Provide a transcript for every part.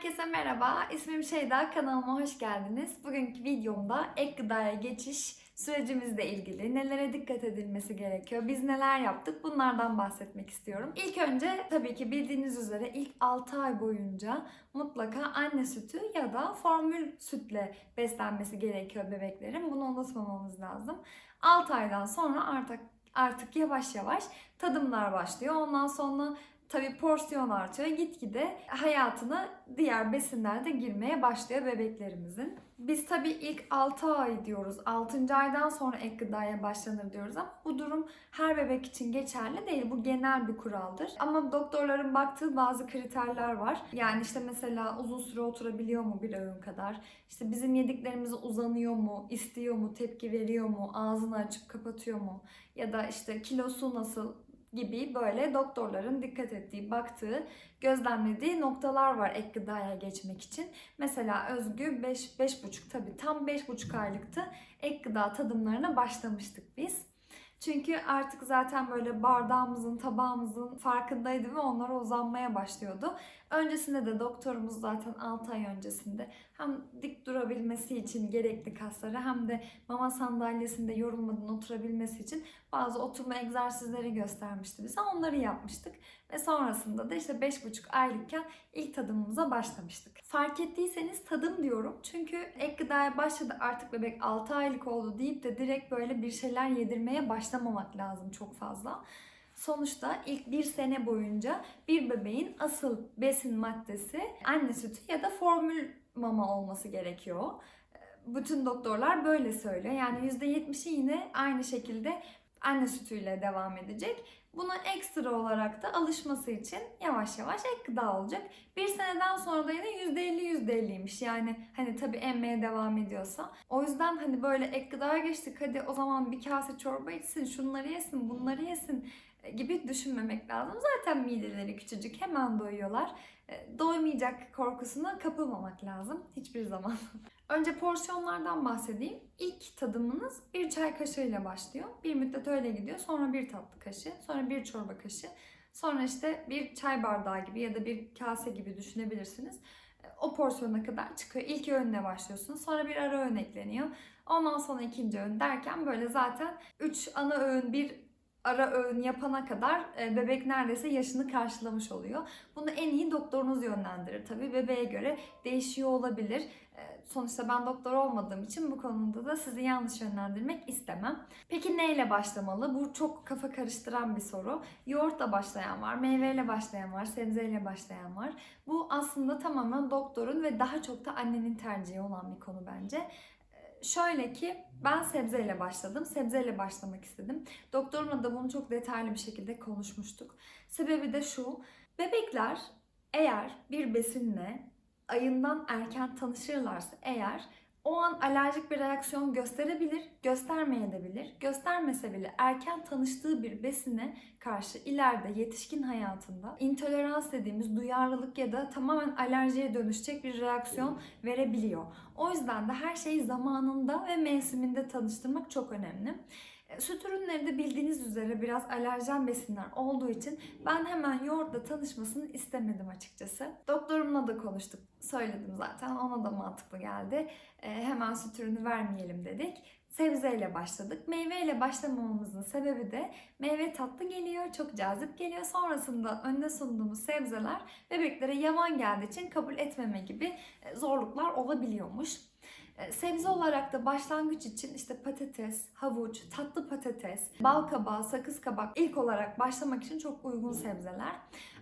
Herkese merhaba, ismim Şeyda, kanalıma hoş geldiniz. Bugünkü videomda ek gıdaya geçiş sürecimizle ilgili nelere dikkat edilmesi gerekiyor, biz neler yaptık bunlardan bahsetmek istiyorum. İlk önce tabii ki bildiğiniz üzere ilk 6 ay boyunca mutlaka anne sütü ya da formül sütle beslenmesi gerekiyor bebeklerin. Bunu unutmamamız lazım. 6 aydan sonra artık artık yavaş yavaş tadımlar başlıyor. Ondan sonra tabii porsiyon artıyor. Gitgide hayatına diğer besinler de girmeye başlıyor bebeklerimizin. Biz tabii ilk 6 ay diyoruz. 6. aydan sonra ek gıdaya başlanır diyoruz ama bu durum her bebek için geçerli değil. Bu genel bir kuraldır. Ama doktorların baktığı bazı kriterler var. Yani işte mesela uzun süre oturabiliyor mu bir öğün kadar? İşte bizim yediklerimize uzanıyor mu? istiyor mu? Tepki veriyor mu? Ağzını açıp kapatıyor mu? Ya da işte kilosu nasıl? Gibi böyle doktorların dikkat ettiği, baktığı, gözlemlediği noktalar var ek gıdaya geçmek için. Mesela Özgü 5 5,5 tabii tam 5,5 aylıktı. Ek gıda tadımlarına başlamıştık biz. Çünkü artık zaten böyle bardağımızın, tabağımızın farkındaydı ve onlara uzanmaya başlıyordu. Öncesinde de doktorumuz zaten 6 ay öncesinde hem dik durabilmesi için gerekli kasları hem de mama sandalyesinde yorulmadan oturabilmesi için bazı oturma egzersizleri göstermişti bize. Onları yapmıştık. Ve sonrasında da işte 5,5 aylıkken ilk tadımımıza başlamıştık. Fark ettiyseniz tadım diyorum. Çünkü ek gıdaya başladı artık bebek 6 aylık oldu deyip de direkt böyle bir şeyler yedirmeye başlamamak lazım çok fazla. Sonuçta ilk bir sene boyunca bir bebeğin asıl besin maddesi anne sütü ya da formül mama olması gerekiyor. Bütün doktorlar böyle söylüyor. Yani %70'i yine aynı şekilde anne sütüyle devam edecek. Buna ekstra olarak da alışması için yavaş yavaş ek gıda olacak. Bir seneden sonra da yine %50 %50'ymiş. Yani hani tabii emmeye devam ediyorsa. O yüzden hani böyle ek gıdaya geçtik. Hadi o zaman bir kase çorba içsin, şunları yesin, bunları yesin gibi düşünmemek lazım. Zaten mideleri küçücük hemen doyuyorlar. Doymayacak korkusuna kapılmamak lazım hiçbir zaman. Önce porsiyonlardan bahsedeyim. İlk tadımınız bir çay kaşığıyla başlıyor. Bir müddet öyle gidiyor. Sonra bir tatlı kaşığı, sonra bir çorba kaşığı. Sonra işte bir çay bardağı gibi ya da bir kase gibi düşünebilirsiniz. O porsiyona kadar çıkıyor. İlk öğünle başlıyorsunuz. Sonra bir ara öğün ekleniyor. Ondan sonra ikinci öğün derken böyle zaten 3 ana öğün bir ara öğün yapana kadar bebek neredeyse yaşını karşılamış oluyor. Bunu en iyi doktorunuz yönlendirir tabii. Bebeğe göre değişiyor olabilir. Sonuçta ben doktor olmadığım için bu konuda da sizi yanlış yönlendirmek istemem. Peki neyle başlamalı? Bu çok kafa karıştıran bir soru. Yoğurtla başlayan var, meyveyle başlayan var, sebzeyle başlayan var. Bu aslında tamamen doktorun ve daha çok da annenin tercihi olan bir konu bence şöyle ki ben sebzeyle başladım. Sebzeyle başlamak istedim. Doktorumla da bunu çok detaylı bir şekilde konuşmuştuk. Sebebi de şu. Bebekler eğer bir besinle ayından erken tanışırlarsa eğer o an alerjik bir reaksiyon gösterebilir, göstermeyebilir. Göstermese bile erken tanıştığı bir besine karşı ileride yetişkin hayatında intolerans dediğimiz duyarlılık ya da tamamen alerjiye dönüşecek bir reaksiyon verebiliyor. O yüzden de her şeyi zamanında ve mevsiminde tanıştırmak çok önemli. Süt ürünleri de bildiğiniz üzere biraz alerjen besinler olduğu için ben hemen yoğurtla tanışmasını istemedim açıkçası. Doktorumla da konuştuk. Söyledim zaten. Ona da mantıklı geldi. E, hemen süt ürünü vermeyelim dedik. Sebzeyle başladık. Meyveyle başlamamamızın sebebi de meyve tatlı geliyor, çok cazip geliyor. Sonrasında önüne sunduğumuz sebzeler bebeklere yavan geldiği için kabul etmeme gibi zorluklar olabiliyormuş. Sebze olarak da başlangıç için işte patates, havuç, tatlı patates, bal kabağı, sakız kabak ilk olarak başlamak için çok uygun sebzeler.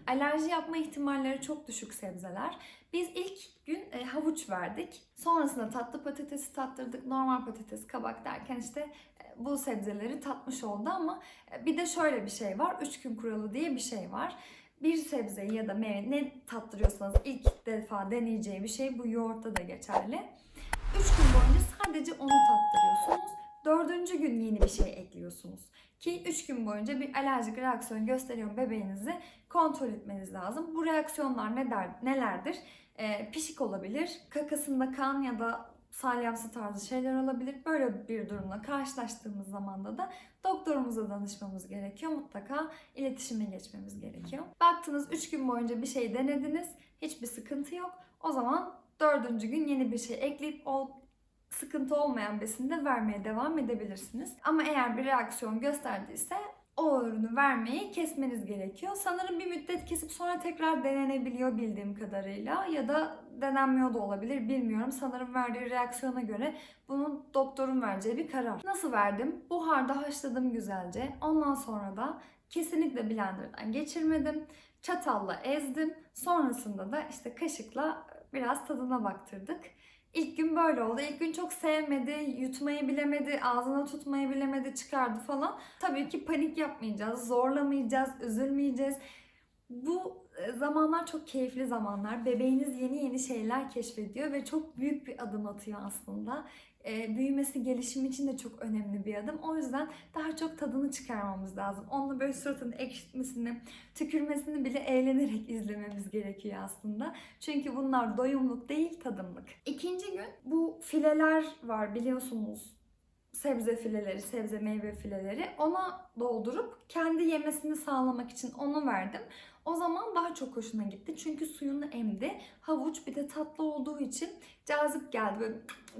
Alerji yapma ihtimalleri çok düşük sebzeler. Biz ilk gün e, havuç verdik. Sonrasında tatlı patatesi tattırdık. Normal patates, kabak derken işte e, bu sebzeleri tatmış oldu ama e, bir de şöyle bir şey var. 3 gün kuralı diye bir şey var bir sebzeyi ya da meyve ne tattırıyorsanız ilk defa deneyeceği bir şey bu yoğurtta da geçerli. 3 gün boyunca sadece onu tattırıyorsunuz. Dördüncü gün yeni bir şey ekliyorsunuz. Ki 3 gün boyunca bir alerjik reaksiyon gösteriyor bebeğinizi kontrol etmeniz lazım. Bu reaksiyonlar ne der, nelerdir? Ee, pişik olabilir, kakasında kan ya da salyamsı tarzı şeyler olabilir. Böyle bir durumla karşılaştığımız zamanda da doktorumuza danışmamız gerekiyor. Mutlaka iletişime geçmemiz gerekiyor. Baktınız 3 gün boyunca bir şey denediniz. Hiçbir sıkıntı yok. O zaman dördüncü gün yeni bir şey ekleyip ol, sıkıntı olmayan besini de vermeye devam edebilirsiniz. Ama eğer bir reaksiyon gösterdiyse o ürünü vermeyi kesmeniz gerekiyor. Sanırım bir müddet kesip sonra tekrar denenebiliyor bildiğim kadarıyla ya da denenmiyor da olabilir bilmiyorum. Sanırım verdiği reaksiyona göre bunun doktorun vereceği bir karar. Nasıl verdim? Buharda haşladım güzelce. Ondan sonra da kesinlikle blenderdan geçirmedim. Çatalla ezdim. Sonrasında da işte kaşıkla biraz tadına baktırdık. İlk gün böyle oldu. İlk gün çok sevmedi, yutmayı bilemedi, ağzına tutmayı bilemedi, çıkardı falan. Tabii ki panik yapmayacağız, zorlamayacağız, üzülmeyeceğiz. Bu e, zamanlar çok keyifli zamanlar. Bebeğiniz yeni yeni şeyler keşfediyor ve çok büyük bir adım atıyor aslında. E, büyümesi, gelişimi için de çok önemli bir adım. O yüzden daha çok tadını çıkarmamız lazım. Onunla böyle suratını ekşitmesini, tükürmesini bile eğlenerek izlememiz gerekiyor aslında. Çünkü bunlar doyumluk değil, tadımlık. İkinci gün bu fileler var biliyorsunuz sebze fileleri, sebze meyve fileleri ona doldurup kendi yemesini sağlamak için onu verdim. O zaman daha çok hoşuna gitti. Çünkü suyunu emdi. Havuç bir de tatlı olduğu için cazip geldi. Böyle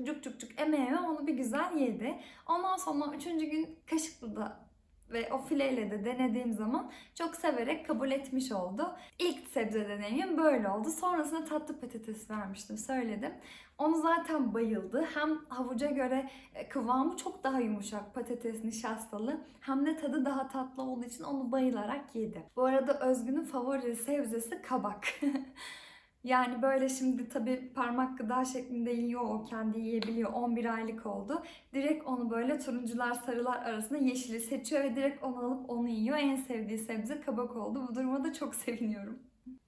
cuk cuk cuk eme eme onu bir güzel yedi. Ondan sonra üçüncü gün kaşıklı da ve o fileyle de denediğim zaman çok severek kabul etmiş oldu. İlk sebze deneyimim böyle oldu. Sonrasında tatlı patates vermiştim, söyledim. Onu zaten bayıldı. Hem havuca göre e, kıvamı çok daha yumuşak patates nişastalı hem de tadı daha tatlı olduğu için onu bayılarak yedi. Bu arada Özgün'ün favori sebzesi kabak. Yani böyle şimdi tabii parmak gıda şeklinde yiyor o kendi yiyebiliyor 11 aylık oldu. Direkt onu böyle turuncular sarılar arasında yeşili seçiyor ve direkt onu alıp onu yiyor. En sevdiği sebze kabak oldu. Bu duruma da çok seviniyorum.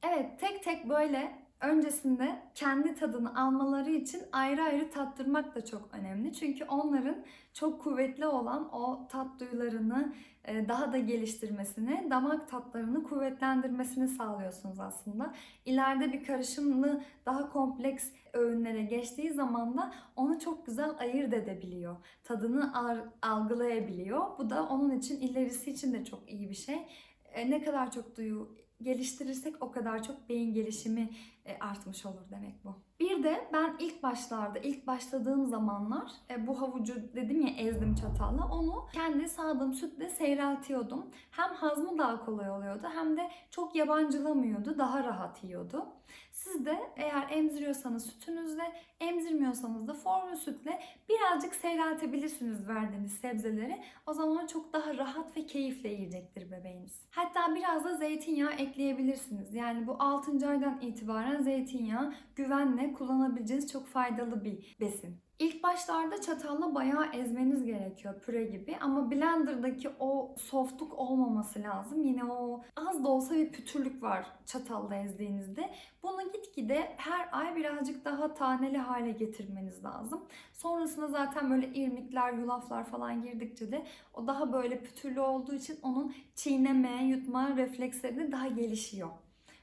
Evet tek tek böyle öncesinde kendi tadını almaları için ayrı ayrı tattırmak da çok önemli. Çünkü onların çok kuvvetli olan o tat duyularını e, daha da geliştirmesini, damak tatlarını kuvvetlendirmesini sağlıyorsunuz aslında. İleride bir karışımlı daha kompleks öğünlere geçtiği zaman da onu çok güzel ayırt edebiliyor. Tadını algılayabiliyor. Bu da onun için ilerisi için de çok iyi bir şey. E, ne kadar çok duyu geliştirirsek o kadar çok beyin gelişimi artmış olur demek bu. Bir de ben ilk başlarda, ilk başladığım zamanlar e, bu havucu dedim ya ezdim çatalla onu kendi sağdığım sütle seyreltiyordum. Hem hazmı daha kolay oluyordu hem de çok yabancılamıyordu, daha rahat yiyordu. Siz de eğer emziriyorsanız sütünüzle, emzirmiyorsanız da formül sütle birazcık seyreltebilirsiniz verdiğiniz sebzeleri. O zaman çok daha rahat ve keyifle yiyecektir bebeğiniz. Hatta biraz da zeytinyağı ekleyebilirsiniz. Yani bu 6. aydan itibaren zeytinyağı güvenle kullanabileceğiniz çok faydalı bir besin. İlk başlarda çatalla bayağı ezmeniz gerekiyor püre gibi ama blender'daki o softluk olmaması lazım. Yine o az da olsa bir pütürlük var çatalla ezdiğinizde. Bunu gitgide her ay birazcık daha taneli hale getirmeniz lazım. Sonrasında zaten böyle irmikler, yulaflar falan girdikçe de o daha böyle pütürlü olduğu için onun çiğneme, yutma refleksleri daha gelişiyor.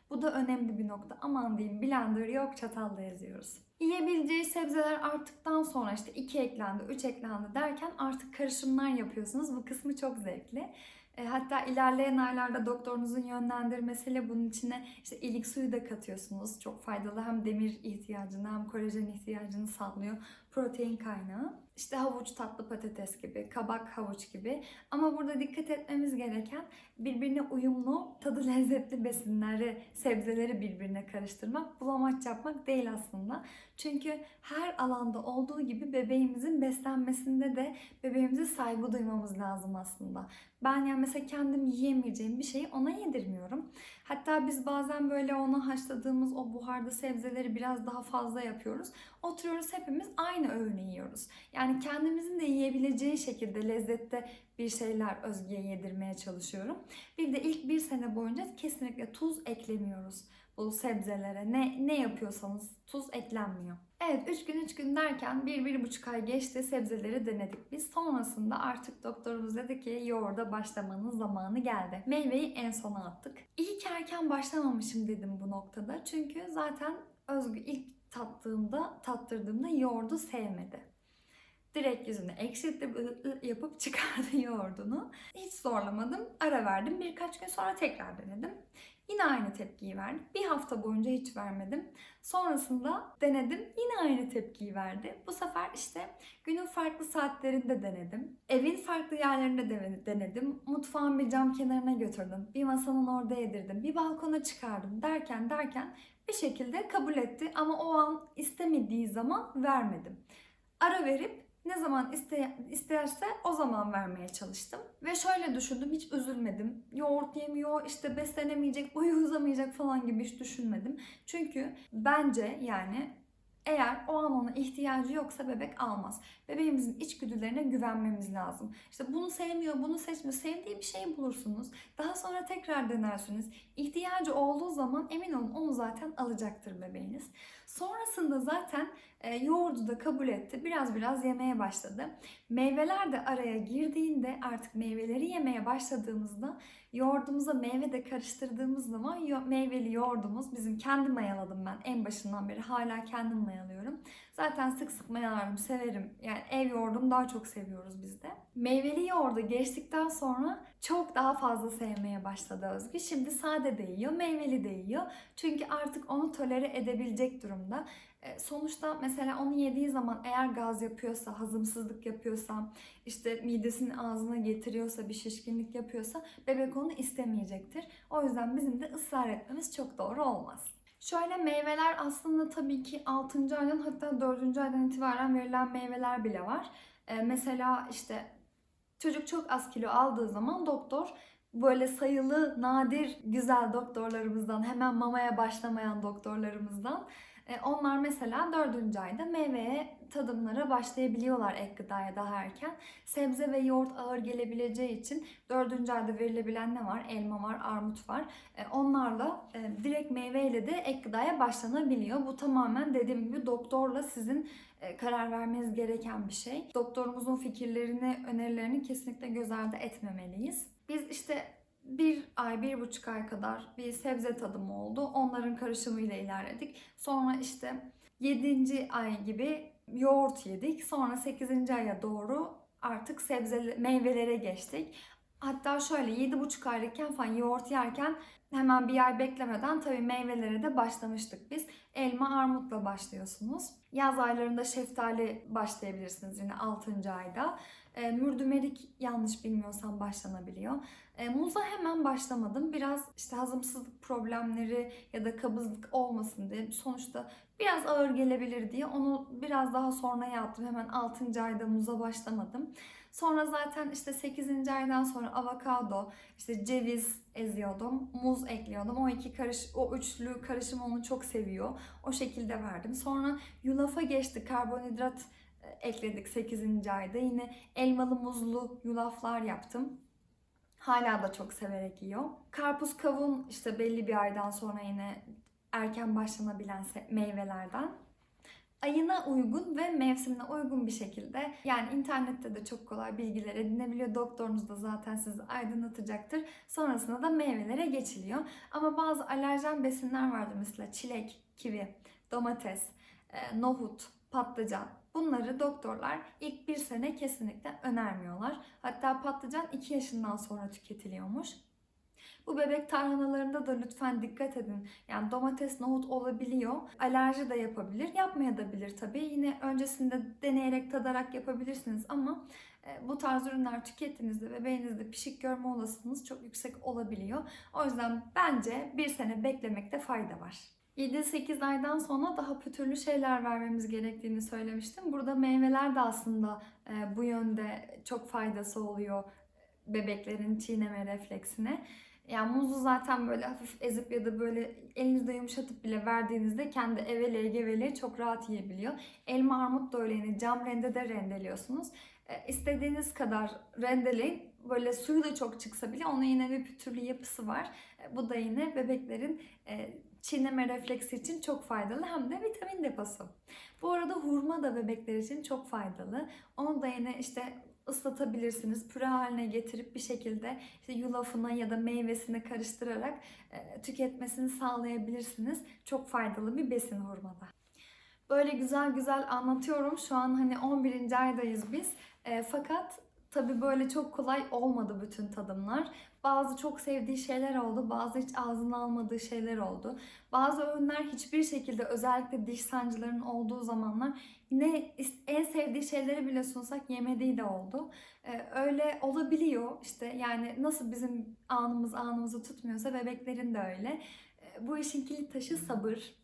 Bu da önemli bir nokta. Aman diyeyim blender yok çatalla eziyoruz. Yiyebileceği sebzeler arttıktan sonra işte 2 eklendi, 3 eklendi derken artık karışımlar yapıyorsunuz. Bu kısmı çok zevkli. E, hatta ilerleyen aylarda doktorunuzun yönlendirmesiyle bunun içine işte ilik suyu da katıyorsunuz. Çok faydalı hem demir ihtiyacını hem kolajen ihtiyacını sağlıyor. Protein kaynağı. İşte havuç, tatlı patates gibi, kabak, havuç gibi. Ama burada dikkat etmemiz gereken birbirine uyumlu, tadı lezzetli besinleri, sebzeleri birbirine karıştırmak, bulamaç yapmak değil aslında. Çünkü her alanda olduğu gibi bebeğimizin beslenmesinde de bebeğimize saygı duymamız lazım aslında. Ben yani mesela kendim yiyemeyeceğim bir şeyi ona yedirmiyorum. Hatta biz bazen böyle ona haşladığımız o buharda sebzeleri biraz daha fazla yapıyoruz. Oturuyoruz hepimiz aynı öğünü yiyoruz. Yani kendimizin de yiyebileceği şekilde lezzette bir şeyler Özge'ye yedirmeye çalışıyorum. Bir de ilk bir sene boyunca kesinlikle tuz eklemiyoruz bu sebzelere. Ne, ne yapıyorsanız tuz eklenmiyor. Evet 3 gün 3 gün derken 1-1,5 ay geçti sebzeleri denedik biz. Sonrasında artık doktorumuz dedi ki yoğurda başlamanın zamanı geldi. Meyveyi en sona attık. İyi ki erken başlamamışım dedim bu noktada. Çünkü zaten Özgü ilk tattığımda, tattırdığımda yoğurdu sevmedi. Direkt yüzünü ekşitti, yapıp çıkardı yoğurdunu. Hiç zorlamadım, ara verdim. Birkaç gün sonra tekrar denedim. Yine aynı tepkiyi verdi. Bir hafta boyunca hiç vermedim. Sonrasında denedim, yine aynı tepkiyi verdi. Bu sefer işte günün farklı saatlerinde denedim. Evin farklı yerlerinde de denedim. Mutfağın bir cam kenarına götürdüm. Bir masanın orada yedirdim. Bir balkona çıkardım derken derken bir şekilde kabul etti. Ama o an istemediği zaman vermedim. Ara verip ne zaman iste, isterse o zaman vermeye çalıştım. Ve şöyle düşündüm hiç üzülmedim. Yoğurt yemiyor, işte beslenemeyecek, boyu uzamayacak falan gibi hiç düşünmedim. Çünkü bence yani eğer o an ona ihtiyacı yoksa bebek almaz. Bebeğimizin içgüdülerine güvenmemiz lazım. İşte bunu sevmiyor, bunu seçmiyor. Sevdiği bir şey bulursunuz. Daha sonra tekrar denersiniz. İhtiyacı olduğu zaman emin olun onu zaten alacaktır bebeğiniz. Sonrasında zaten e, yoğurdu da kabul etti. Biraz biraz yemeye başladı. Meyveler de araya girdiğinde artık meyveleri yemeye başladığımızda yoğurdumuza meyve de karıştırdığımız zaman yo- meyveli yoğurdumuz bizim kendi mayaladım ben en başından beri hala kendim mayalıyorum. Zaten sık sık mayalarım severim. Yani ev yoğurdunu daha çok seviyoruz biz de. Meyveli yoğurdu geçtikten sonra çok daha fazla sevmeye başladı Özgü. Şimdi sade de yiyor, meyveli de yiyor. Çünkü artık onu tolere edebilecek durumda. E, Sonuçta mesela onu yediği zaman eğer gaz yapıyorsa, hazımsızlık yapıyorsa, işte midesini ağzına getiriyorsa, bir şişkinlik yapıyorsa bebek onu istemeyecektir. O yüzden bizim de ısrar etmemiz çok doğru olmaz. Şöyle meyveler aslında tabii ki 6. aydan hatta 4. aydan itibaren verilen meyveler bile var. E, mesela işte çocuk çok az kilo aldığı zaman doktor böyle sayılı nadir güzel doktorlarımızdan hemen mamaya başlamayan doktorlarımızdan e, onlar mesela 4. ayda meyveye tadımlara başlayabiliyorlar ek gıdaya daha erken. Sebze ve yoğurt ağır gelebileceği için 4. ayda verilebilen ne var? Elma var, armut var. E, Onlarla e, direkt meyveyle de ek gıdaya başlanabiliyor. Bu tamamen dediğim gibi doktorla sizin karar vermeniz gereken bir şey. Doktorumuzun fikirlerini, önerilerini kesinlikle göz ardı etmemeliyiz. Biz işte bir ay, bir buçuk ay kadar bir sebze tadımı oldu. Onların karışımıyla ilerledik. Sonra işte 7. ay gibi yoğurt yedik. Sonra 8. aya doğru artık sebze meyvelere geçtik. Hatta şöyle 7,5 aylıkken falan yoğurt yerken hemen bir ay beklemeden tabii meyvelere de başlamıştık biz. Elma, armutla başlıyorsunuz. Yaz aylarında şeftali başlayabilirsiniz yine 6. ayda. E, mürdümerik yanlış bilmiyorsam başlanabiliyor. E, muza hemen başlamadım. Biraz işte hazımsızlık problemleri ya da kabızlık olmasın diye. Sonuçta biraz ağır gelebilir diye onu biraz daha sonra yaptım. Hemen 6. ayda muza başlamadım. Sonra zaten işte 8. aydan sonra avokado, işte ceviz eziyordum, muz ekliyordum. O iki karış, o üçlü karışım onu çok seviyor. O şekilde verdim. Sonra yulafa geçti. Karbonhidrat e, ekledik 8. ayda. Yine elmalı muzlu yulaflar yaptım. Hala da çok severek yiyor. Karpuz kavun işte belli bir aydan sonra yine erken başlanabilen meyvelerden. Ayına uygun ve mevsimine uygun bir şekilde yani internette de çok kolay bilgiler edinebiliyor. Doktorunuz da zaten sizi aydınlatacaktır. Sonrasında da meyvelere geçiliyor. Ama bazı alerjen besinler vardır mesela çilek, kivi, domates, e, nohut, patlıcan. Bunları doktorlar ilk bir sene kesinlikle önermiyorlar. Hatta patlıcan 2 yaşından sonra tüketiliyormuş. Bu bebek tarhanalarında da lütfen dikkat edin. Yani domates, nohut olabiliyor. Alerji de yapabilir, yapmayabilir tabii. Yine öncesinde deneyerek, tadarak yapabilirsiniz ama e, bu tarz ürünler tükettiğinizde bebeğinizde pişik görme olasılığınız çok yüksek olabiliyor. O yüzden bence bir sene beklemekte fayda var. 7-8 aydan sonra daha pütürlü şeyler vermemiz gerektiğini söylemiştim. Burada meyveler de aslında e, bu yönde çok faydası oluyor bebeklerin çiğneme refleksine. Yani muzu zaten böyle hafif ezip ya da böyle elinizde yumuşatıp bile verdiğinizde kendi evele gevele çok rahat yiyebiliyor. Elma armut da öyle yine cam rendede rendeliyorsunuz. E, istediğiniz kadar rendeleyin. Böyle suyu da çok çıksa bile onun yine bir pütürlü yapısı var. E, bu da yine bebeklerin e, çiğneme refleksi için çok faydalı hem de vitamin deposu. Bu arada hurma da bebekler için çok faydalı. Onu da yine işte ıslatabilirsiniz. Püre haline getirip bir şekilde işte yulafına ya da meyvesine karıştırarak e, tüketmesini sağlayabilirsiniz. Çok faydalı bir besin hurmada. Böyle güzel güzel anlatıyorum. Şu an hani 11. aydayız biz. E, fakat tabii böyle çok kolay olmadı bütün tadımlar. Bazı çok sevdiği şeyler oldu, bazı hiç ağzına almadığı şeyler oldu. Bazı öğünler hiçbir şekilde özellikle diş sancılarının olduğu zamanlar is- en sevdiği şeyleri bile sunsak yemediği de oldu. Ee, öyle olabiliyor işte yani nasıl bizim anımız anımızı tutmuyorsa bebeklerin de öyle. Ee, bu işin kilit taşı sabır.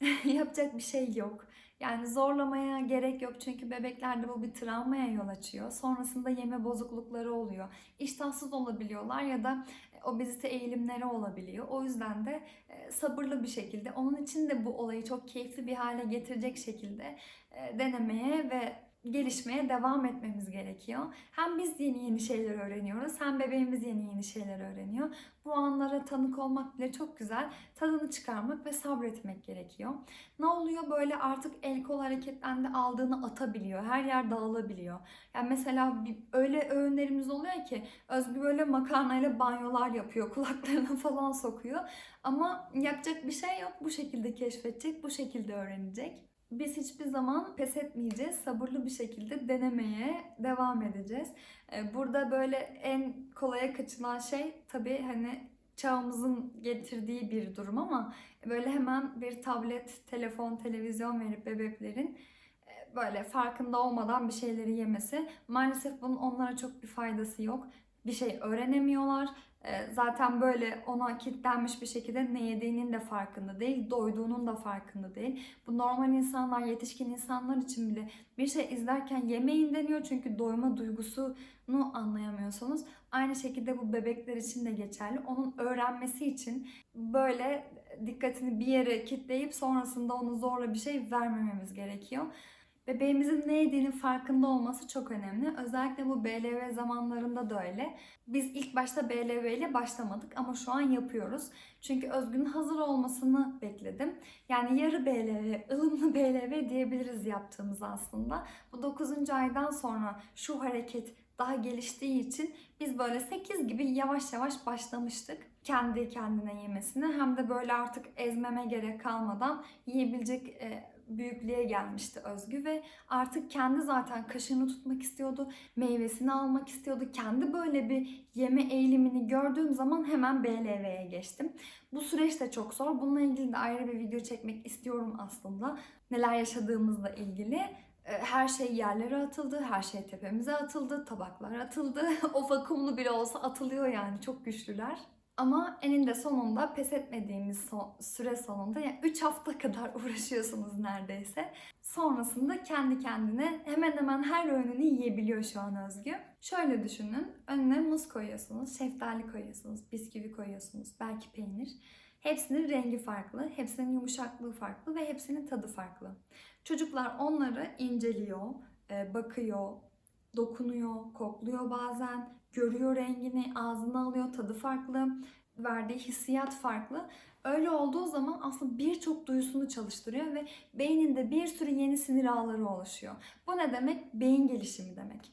Yapacak bir şey yok. Yani zorlamaya gerek yok çünkü bebeklerde bu bir travmaya yol açıyor. Sonrasında yeme bozuklukları oluyor. İştahsız olabiliyorlar ya da obezite eğilimleri olabiliyor. O yüzden de e, sabırlı bir şekilde onun için de bu olayı çok keyifli bir hale getirecek şekilde e, denemeye ve gelişmeye devam etmemiz gerekiyor. Hem biz yeni yeni şeyler öğreniyoruz hem bebeğimiz yeni yeni şeyler öğreniyor. Bu anlara tanık olmak bile çok güzel. Tadını çıkarmak ve sabretmek gerekiyor. Ne oluyor böyle artık el kol hareketlendi aldığını atabiliyor. Her yer dağılabiliyor. Yani mesela bir, öyle öğünlerimiz oluyor ki Özgü böyle makarnayla banyolar yapıyor. Kulaklarına falan sokuyor. Ama yapacak bir şey yok. Bu şekilde keşfedecek, bu şekilde öğrenecek. Biz hiçbir zaman pes etmeyeceğiz. Sabırlı bir şekilde denemeye devam edeceğiz. Ee, Burada böyle en kolaya kaçılan şey tabii hani çağımızın getirdiği bir durum ama böyle hemen bir tablet, telefon, televizyon verip bebeklerin e, böyle farkında olmadan bir şeyleri yemesi. Maalesef bunun onlara çok bir faydası yok. Bir şey öğrenemiyorlar. Zaten böyle ona kilitlenmiş bir şekilde ne yediğinin de farkında değil, doyduğunun da farkında değil. Bu normal insanlar, yetişkin insanlar için bile bir şey izlerken yemeyin deniyor çünkü doyma duygusunu anlayamıyorsunuz. Aynı şekilde bu bebekler için de geçerli. Onun öğrenmesi için böyle dikkatini bir yere kitleyip sonrasında onu zorla bir şey vermememiz gerekiyor. Bebeğimizin ne yediğinin farkında olması çok önemli. Özellikle bu BLV zamanlarında da öyle. Biz ilk başta BLV ile başlamadık ama şu an yapıyoruz. Çünkü Özgün'ün hazır olmasını bekledim. Yani yarı BLV, ılımlı BLV diyebiliriz yaptığımız aslında. Bu 9. aydan sonra şu hareket daha geliştiği için biz böyle 8 gibi yavaş yavaş başlamıştık. Kendi kendine yemesine hem de böyle artık ezmeme gerek kalmadan yiyebilecek e, büyüklüğe gelmişti Özgü ve artık kendi zaten kaşığını tutmak istiyordu, meyvesini almak istiyordu. Kendi böyle bir yeme eğilimini gördüğüm zaman hemen BLV'ye geçtim. Bu süreç de çok zor. Bununla ilgili de ayrı bir video çekmek istiyorum aslında. Neler yaşadığımızla ilgili. E, Her şey yerlere atıldı, her şey tepemize atıldı, tabaklar atıldı. o vakumlu bile olsa atılıyor yani çok güçlüler. Ama eninde sonunda pes etmediğimiz son- süre sonunda yani 3 hafta kadar uğraşıyorsunuz neredeyse. Sonrasında kendi kendine hemen hemen her öğününü yiyebiliyor şu an Özgü. Şöyle düşünün. Önüne muz koyuyorsunuz, şeftali koyuyorsunuz, bisküvi koyuyorsunuz, belki peynir. Hepsinin rengi farklı, hepsinin yumuşaklığı farklı ve hepsinin tadı farklı. Çocuklar onları inceliyor, e, bakıyor, dokunuyor, kokluyor bazen, görüyor rengini, ağzına alıyor, tadı farklı, verdiği hissiyat farklı. Öyle olduğu zaman aslında birçok duyusunu çalıştırıyor ve beyninde bir sürü yeni sinir ağları oluşuyor. Bu ne demek? Beyin gelişimi demek.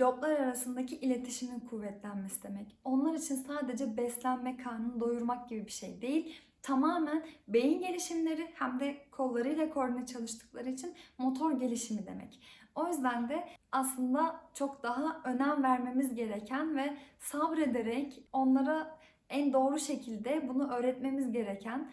Loblar arasındaki iletişimin kuvvetlenmesi demek. Onlar için sadece beslenme, karnını doyurmak gibi bir şey değil. Tamamen beyin gelişimleri hem de kollarıyla koordine çalıştıkları için motor gelişimi demek. O yüzden de aslında çok daha önem vermemiz gereken ve sabrederek onlara en doğru şekilde bunu öğretmemiz gereken,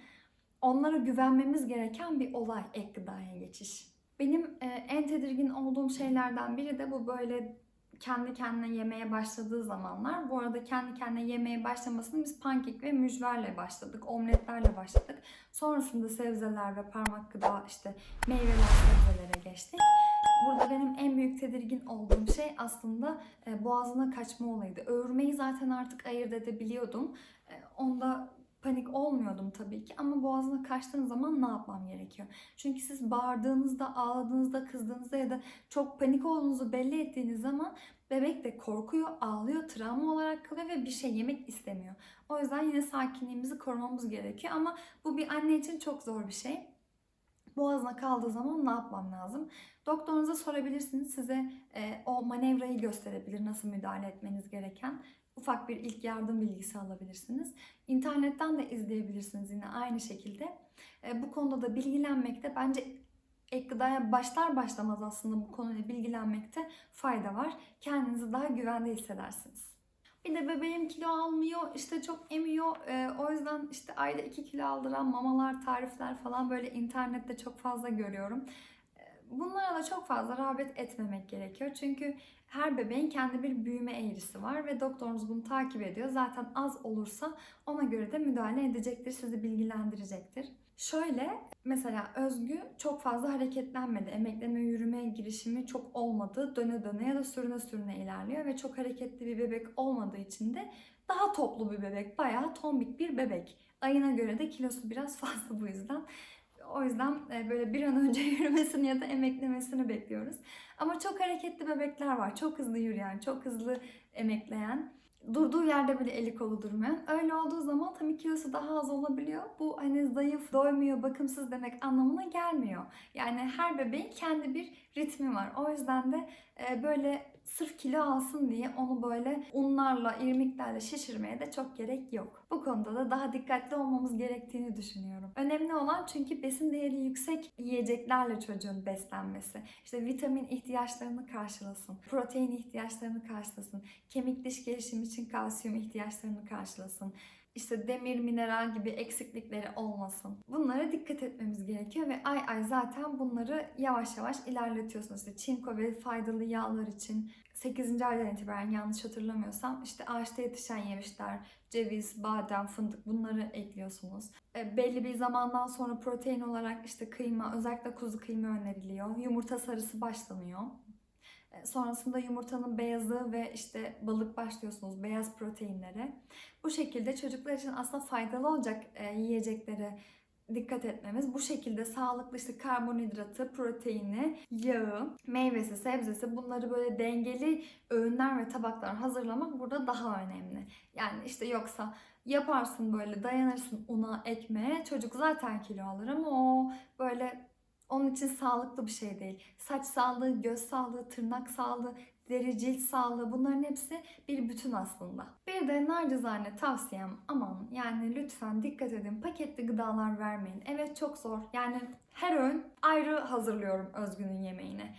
onlara güvenmemiz gereken bir olay ek gıdaya geçiş. Benim e, en tedirgin olduğum şeylerden biri de bu böyle kendi kendine yemeye başladığı zamanlar. Bu arada kendi kendine yemeye başlamasını biz pankek ve mücverle başladık, omletlerle başladık. Sonrasında sebzeler ve parmak gıda işte meyveler sebzelere geçtik. Burada benim en büyük tedirgin olduğum şey aslında e, boğazına kaçma olayıydı. Öğürmeyi zaten artık ayırt edebiliyordum. E, onda panik olmuyordum tabii ki ama boğazına kaçtığın zaman ne yapmam gerekiyor? Çünkü siz bağırdığınızda, ağladığınızda, kızdığınızda ya da çok panik olduğunuzu belli ettiğiniz zaman bebek de korkuyor, ağlıyor, travma olarak kalıyor ve bir şey yemek istemiyor. O yüzden yine sakinliğimizi korumamız gerekiyor ama bu bir anne için çok zor bir şey. Boğazına kaldığı zaman ne yapmam lazım? Doktorunuza sorabilirsiniz. Size e, o manevrayı gösterebilir nasıl müdahale etmeniz gereken. Ufak bir ilk yardım bilgisi alabilirsiniz. İnternetten de izleyebilirsiniz yine aynı şekilde. E, bu konuda da bilgilenmekte bence ek gıdaya başlar başlamaz aslında bu konuyla bilgilenmekte fayda var. Kendinizi daha güvende hissedersiniz. Bir de bebeğim kilo almıyor, işte çok emiyor. Ee, o yüzden işte ayda 2 kilo aldıran mamalar, tarifler falan böyle internette çok fazla görüyorum. Ee, Bunlara da çok fazla rağbet etmemek gerekiyor. Çünkü her bebeğin kendi bir büyüme eğrisi var ve doktorunuz bunu takip ediyor. Zaten az olursa ona göre de müdahale edecektir, sizi bilgilendirecektir. Şöyle mesela Özgü çok fazla hareketlenmedi. Emekleme, yürüme girişimi çok olmadı. Döne döne ya da sürüne sürüne ilerliyor ve çok hareketli bir bebek olmadığı için de daha toplu bir bebek. Bayağı tombik bir bebek. Ayına göre de kilosu biraz fazla bu yüzden. O yüzden e, böyle bir an önce yürümesini ya da emeklemesini bekliyoruz. Ama çok hareketli bebekler var. Çok hızlı yürüyen, çok hızlı emekleyen. Durduğu yerde bile eli kolu durmayan. Öyle olduğu zaman tabii kilosu daha az olabiliyor. Bu hani zayıf, doymuyor, bakımsız demek anlamına gelmiyor. Yani her bebeğin kendi bir ritmi var. O yüzden de e, böyle sırf kilo alsın diye onu böyle unlarla, irmiklerle şişirmeye de çok gerek yok. Bu konuda da daha dikkatli olmamız gerektiğini düşünüyorum. Önemli olan çünkü besin değeri yüksek yiyeceklerle çocuğun beslenmesi. İşte vitamin ihtiyaçlarını karşılasın, protein ihtiyaçlarını karşılasın, kemik diş gelişimi için kalsiyum ihtiyaçlarını karşılasın işte demir, mineral gibi eksiklikleri olmasın. Bunlara dikkat etmemiz gerekiyor ve ay ay zaten bunları yavaş yavaş ilerletiyorsunuz. İşte çinko ve faydalı yağlar için 8. aydan itibaren yanlış hatırlamıyorsam işte ağaçta yetişen yemişler, ceviz, badem, fındık bunları ekliyorsunuz. E, belli bir zamandan sonra protein olarak işte kıyma, özellikle kuzu kıyma öneriliyor. Yumurta sarısı başlanıyor. E, Sonrasında yumurtanın beyazı ve işte balık başlıyorsunuz beyaz proteinlere. Bu şekilde çocuklar için aslında faydalı olacak e, yiyeceklere dikkat etmemiz. Bu şekilde sağlıklı işte karbonhidratı, proteini, yağı, meyvesi, sebzesi bunları böyle dengeli öğünler ve tabaklar hazırlamak burada daha önemli. Yani işte yoksa yaparsın böyle dayanırsın una, ekmeğe çocuk zaten kilo alır ama o böyle onun için sağlıklı bir şey değil. Saç sağlığı, göz sağlığı, tırnak sağlığı, deri cilt sağlığı bunların hepsi bir bütün aslında. Bir de nacizane tavsiyem aman yani lütfen dikkat edin paketli gıdalar vermeyin. Evet çok zor yani her öğün ayrı hazırlıyorum Özgün'ün yemeğini.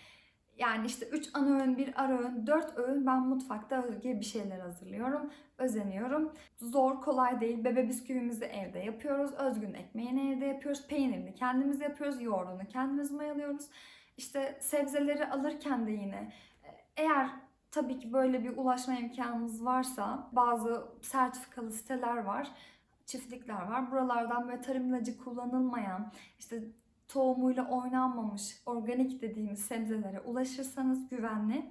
Yani işte 3 ana öğün, bir ara öğün, 4 öğün ben mutfakta Özgü'ye bir şeyler hazırlıyorum. Özeniyorum. Zor, kolay değil. Bebe bisküvimizi evde yapıyoruz. Özgün ekmeğini evde yapıyoruz. Peynirini kendimiz yapıyoruz. Yoğurdunu kendimiz mayalıyoruz. İşte sebzeleri alırken de yine eğer tabii ki böyle bir ulaşma imkanımız varsa bazı sertifikalı siteler var, çiftlikler var. Buralardan böyle tarım ilacı kullanılmayan, işte tohumuyla oynanmamış organik dediğimiz sebzelere ulaşırsanız güvenli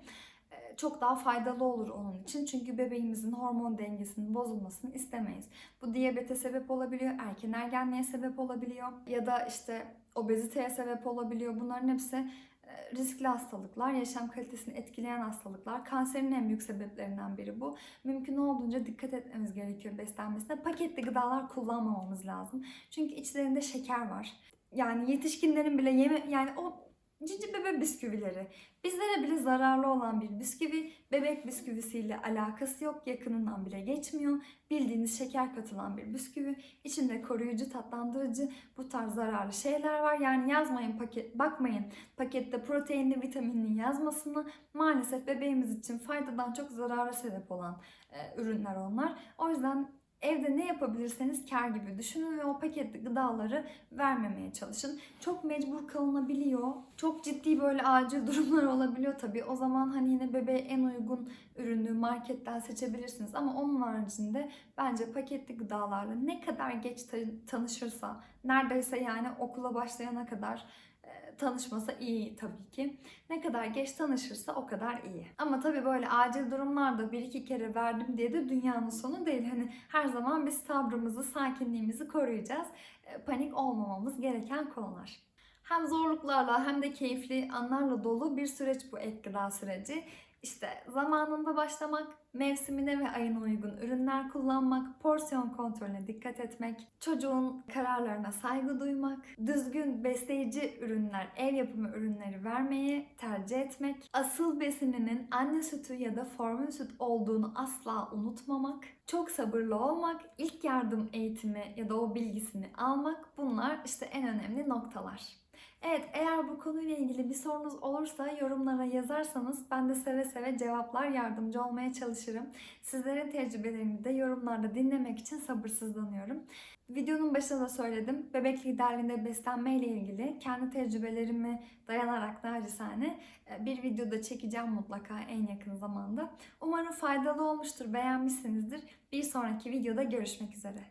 e, çok daha faydalı olur onun için. Çünkü bebeğimizin hormon dengesinin bozulmasını istemeyiz. Bu diyabete sebep olabiliyor, erken ergenliğe sebep olabiliyor ya da işte obeziteye sebep olabiliyor. Bunların hepsi e, riskli hastalıklar, yaşam kalitesini etkileyen hastalıklar. Kanserin en büyük sebeplerinden biri bu. Mümkün olduğunca dikkat etmemiz gerekiyor beslenmesine. Paketli gıdalar kullanmamamız lazım. Çünkü içlerinde şeker var. Yani yetişkinlerin bile yeme yani o cici bebe bisküvileri. Bizlere bile zararlı olan bir bisküvi. Bebek bisküvisiyle alakası yok yakınından bile geçmiyor. Bildiğiniz şeker katılan bir bisküvi. İçinde koruyucu tatlandırıcı bu tarz zararlı şeyler var. Yani yazmayın paket bakmayın pakette proteinli vitaminli yazmasını maalesef bebeğimiz için faydadan çok zarara sebep olan e, ürünler onlar. O yüzden Evde ne yapabilirseniz kar gibi düşünün ve o paketli gıdaları vermemeye çalışın. Çok mecbur kalınabiliyor. Çok ciddi böyle acil durumlar olabiliyor tabii. O zaman hani yine bebeğe en uygun ürünü marketten seçebilirsiniz. Ama onun haricinde bence paketli gıdalarla ne kadar geç ta- tanışırsa, neredeyse yani okula başlayana kadar tanışmasa iyi tabii ki. Ne kadar geç tanışırsa o kadar iyi. Ama tabii böyle acil durumlarda bir iki kere verdim diye de dünyanın sonu değil. Hani her zaman biz sabrımızı, sakinliğimizi koruyacağız. Panik olmamamız gereken konular. Hem zorluklarla hem de keyifli anlarla dolu bir süreç bu ek gıda süreci. İşte zamanında başlamak, mevsimine ve ayına uygun ürünler kullanmak, porsiyon kontrolüne dikkat etmek, çocuğun kararlarına saygı duymak, düzgün besleyici ürünler, ev yapımı ürünleri vermeyi tercih etmek, asıl besininin anne sütü ya da formül süt olduğunu asla unutmamak, çok sabırlı olmak, ilk yardım eğitimi ya da o bilgisini almak bunlar işte en önemli noktalar. Evet eğer bu konuyla ilgili bir sorunuz olursa yorumlara yazarsanız ben de seve seve cevaplar yardımcı olmaya çalışırım. Sizlerin tecrübelerini de yorumlarda dinlemek için sabırsızlanıyorum. Videonun başında da söyledim. Bebek liderliğinde beslenme ile ilgili kendi tecrübelerimi dayanarak nacizane e, bir videoda çekeceğim mutlaka en yakın zamanda. Umarım faydalı olmuştur, beğenmişsinizdir. Bir sonraki videoda görüşmek üzere.